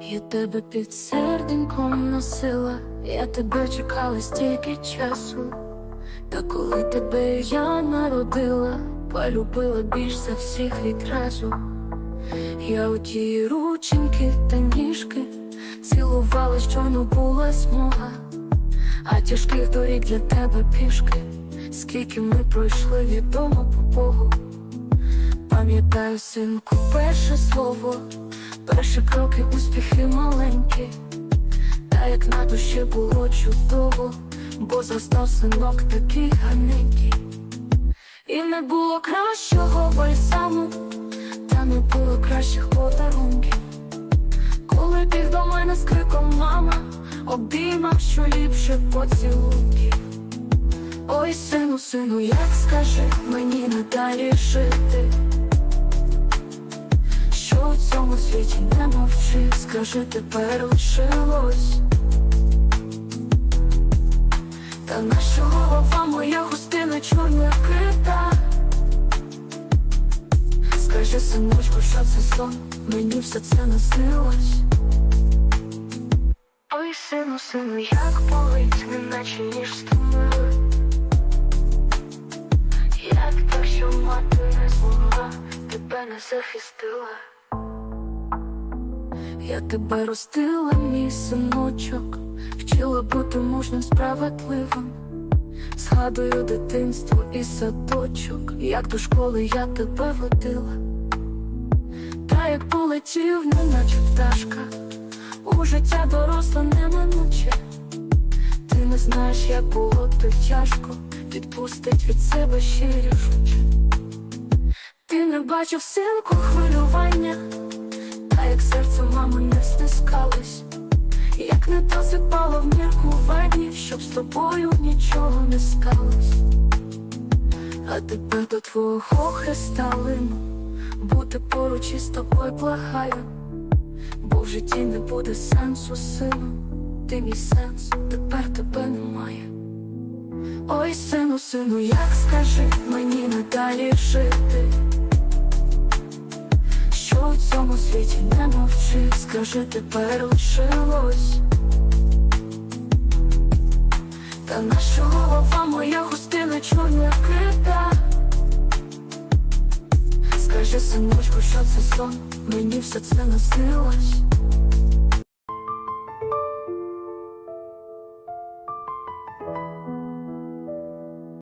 Я тебе під серденьком носила, я тебе чекала стільки часу. Та коли тебе я народила, полюбила більш за всіх відразу. Я у тії рученьки та ніжки цілувала, щойно була смуга, а тяжких доріг для тебе пішки, скільки ми пройшли відомо по Богу. Пам'ятаю, синку, перше слово, перші кроки, успіхи маленькі, та як на душі було чудово, бо застав синок такий гарненький. І не було кращого бальзаму, та не було кращих подарунків. Коли біг до мене з криком мама, обіймав, що ліпше поцілунків. Ой, сину, сину, як скажи мені надалі жити, цьому не мовчи, скажи тепер лишилось. Та наша голова моя густина чорна кита. Скажи, синочку, що це сон, мені все це наснилось. Ой, сину, сину, як болить, неначе ніж стомили. Як так, що мати не змогла, тебе не захистила. Я тебе ростила, мій синочок, вчила бути мужним, справедливим. Згадую дитинство і садочок, як до школи я тебе водила. Та як полетів, неначе пташка, у життя доросла неминуче. Ти не знаєш, як було то тяжко, відпустить від себе ще рішуче. Ти не бачив синку хвилювання, як серце мами не стискалось, як не досипало в міркуванні, щоб з тобою нічого не скалось. А тепер до твого хреста лину, бути поруч із тобою благаю, бо в житті не буде сенсу, сину, ти мій сенс, тепер тебе немає. Ой, сину, сину, як скажи мені надалі жити, що у цьому світі не скажи тепер лишилось. Та наша голова моя густина чорна крита Скажи, синочку, що це сон, мені все це наснилось.